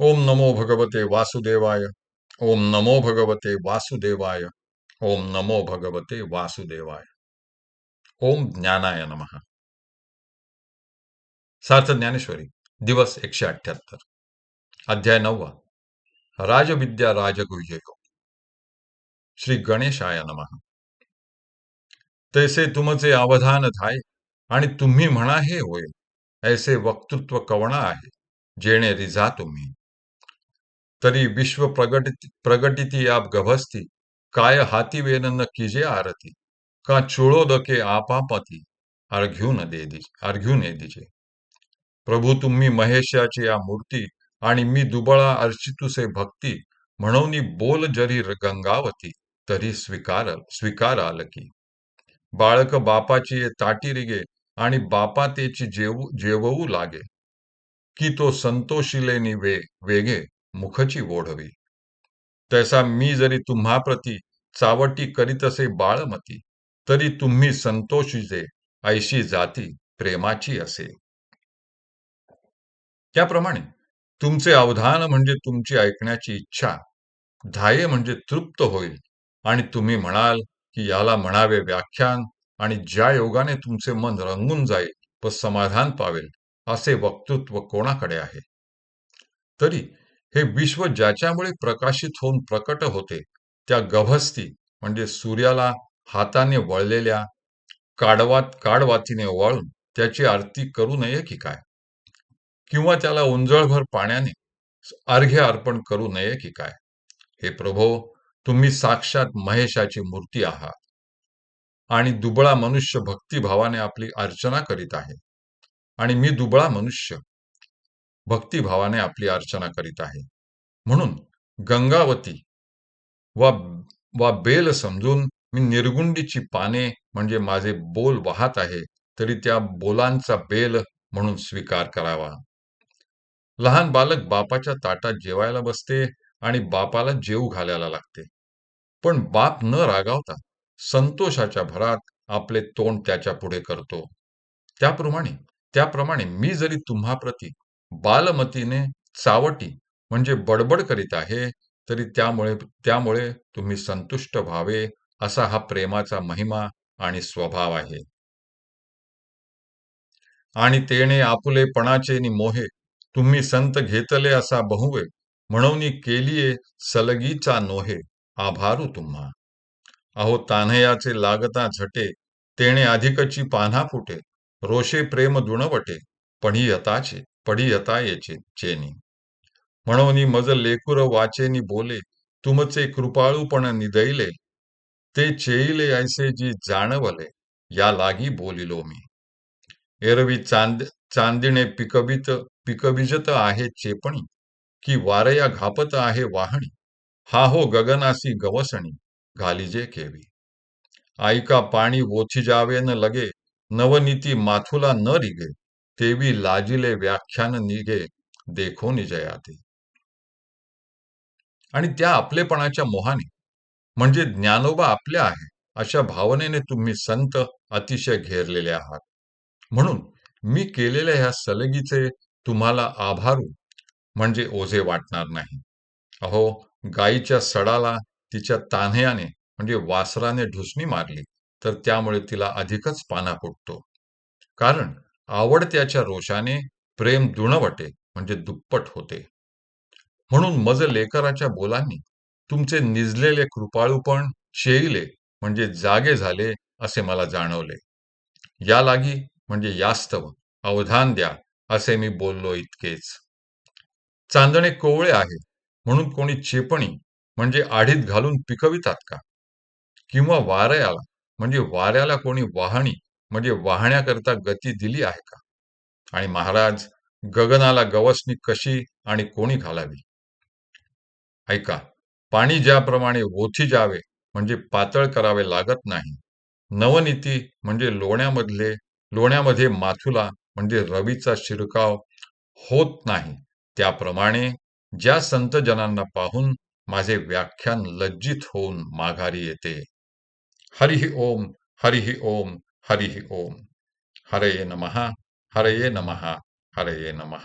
ओम नमो भगवते वासुदेवाय। ओम नमो भगवते वासुदेवाय। ओम नमो भगवते वासुदेवाय। ओम ज्ञानाय नम। सार्थ ज्ञानेश्वरी दिवस एकशे अठ्याहत्तर। अध्याय नववा। राजविद्या राजगुह्य श्री गणेशाय नम। तैसे तुमचे अवधान धाय आणि तुम्ही म्हणा हे होय ऐसे वक्तृत्व कवणा आहे जेणे रिझा तुम्ही। तरी विश्व प्रगट प्रगटिती आप गभस्ती काय हाती वेन न किजे आरती? का चुळोदके आपापती अर्घ्यून दे अर्घ्यून दिजे. प्रभू तुम्ही महेशाची या मूर्ती आणि मी दुबळा अर्चितुसे भक्ती म्हणून बोल जरी गंगावती तरी स्वीकार स्वीकार आल की बाळक बापाची ताटी रिगे आणि बापा तेची जेवू जेववू लागे. की तो संतोषिलेनी वे वेगे मुखची ओढवी तैसा मी जरी तुम्हाप्रती चावटी करीत असे बाळमती तरी तुम्ही संतोषीचे ऐशी जाती प्रेमाची असे. त्याप्रमाणे तुमचे अवधान म्हणजे तुमची ऐकण्याची इच्छा धाये म्हणजे तृप्त होईल आणि तुम्ही म्हणाल की याला म्हणावे व्याख्यान आणि ज्या योगाने तुमचे मन रंगून जाईल व समाधान पावेल असे वक्तृत्व कोणाकडे आहे? तरी हे विश्व ज्याच्यामुळे प्रकाशित होऊन प्रकट होते त्या गभस्ती म्हणजे सूर्याला हाताने वळलेल्या काडवात काडवातीने वळून त्याची आरती करू नये की काय? किंवा त्याला उंजळभर पाण्याने अर्घ्य अर्पण करू नये की काय? हे प्रभो तुम्ही साक्षात महेशाची मूर्ती आहात आणि दुबळा मनुष्य भक्तिभावाने आपली अर्चना करीत आहे. आणि मी दुबळा मनुष्य भक्तिभावाने आपली अर्चना करीत आहे. म्हणून गंगावती वा वा बेल समजून मी निर्गुंडीची पाने म्हणजे माझे बोल वाहत आहे तरी त्या बोलांचा बेल म्हणून स्वीकार करावा. लहान बालक बापाच्या ताटात जेवायला बसते आणि बापाला जेव घालायला लागते. पण बाप न रागावता संतोषाच्या भरात आपले तोंड त्याच्या पुढे करतो. त्याप्रमाणे त्याप्रमाणे मी जरी तुम्हाप्रती बालमतीने चावटी म्हणजे बडबड करीत आहे तरी त्यामुळे त्यामुळे तुम्ही संतुष्ट व्हावे असा हा प्रेमाचा महिमा आणि स्वभाव आहे. आणि तेने आपुलेपणाचे नि मोहे तुम्ही संत घेतले असा बहुवे म्हणून केलीये सलगीचा नोहे आभारू तुम्हा. अहो तान्हयाचे लागता झटे तेणे अधिकची पान्हा फुटे रोषे प्रेम दुणवटे पढी पडी येता येचे चेनी. म्हणून मज लेकुर वाचेनी बोले तुमचे कृपाळूपण निदैले ते चेईले ऐसे जी जाणवले या लागी बोलिलो मी. एरवी चांद चांदिणे पिकबित पिकबिजत आहे चेपणी की वारया घापत आहे वाहणी हा हो गगनासी गवसणी घालिजे केवी. ऐका पाणी ओथी जावे न लगे नवनीती माथुला न रिगे तेवी लाजिले व्याख्यान निघे देखो निजयाते आणि त्या आपलेपणाच्या मोहाने म्हणजे ज्ञानोबा आपल्या आहे अशा भावनेने तुम्ही संत अतिशय घेरलेले आहात. म्हणून मी केलेल्या ह्या सलगीचे तुम्हाला आभारू म्हणजे ओझे वाटणार नाही. अहो गायीच्या सडाला तिच्या तान्ह्याने म्हणजे वासराने ढुसणी मारली तर त्यामुळे तिला अधिकच पाना फुटतो. कारण आवडत्याच्या रोषाने प्रेम दुणवटे म्हणजे दुप्पट होते. म्हणून मज लेकराच्या बोलांनी तुमचे निजलेले कृपाळूपण शेईले म्हणजे जागे झाले असे मला जाणवले. या लागी म्हणजे यास्तव अवधान द्या असे मी बोललो इतकेच. चांदणे कोवळे आहे म्हणून कोणी चेपणी म्हणजे आढीत घालून पिकवितात का? किंवा वाऱ्याला म्हणजे वाऱ्याला कोणी वाहणी म्हणजे वाहण्याकरता गती दिली आहे का? आणि महाराज गगनाला गवसणी कशी आणि कोणी घालावी? ऐका पाणी ज्याप्रमाणे ओथी जावे म्हणजे पातळ करावे लागत नाही. नवनीती म्हणजे लोण्यामधले लोण्यामध्ये माथुला म्हणजे रवीचा शिरकाव होत नाही. त्याप्रमाणे ज्या संतजनांना पाहून माझे व्याख्यान लज्जित होऊन माघारी येते. हरिः ओम हरिः ओम हरिः ओम। हरये नमः। हरये नमः। हरये नमः।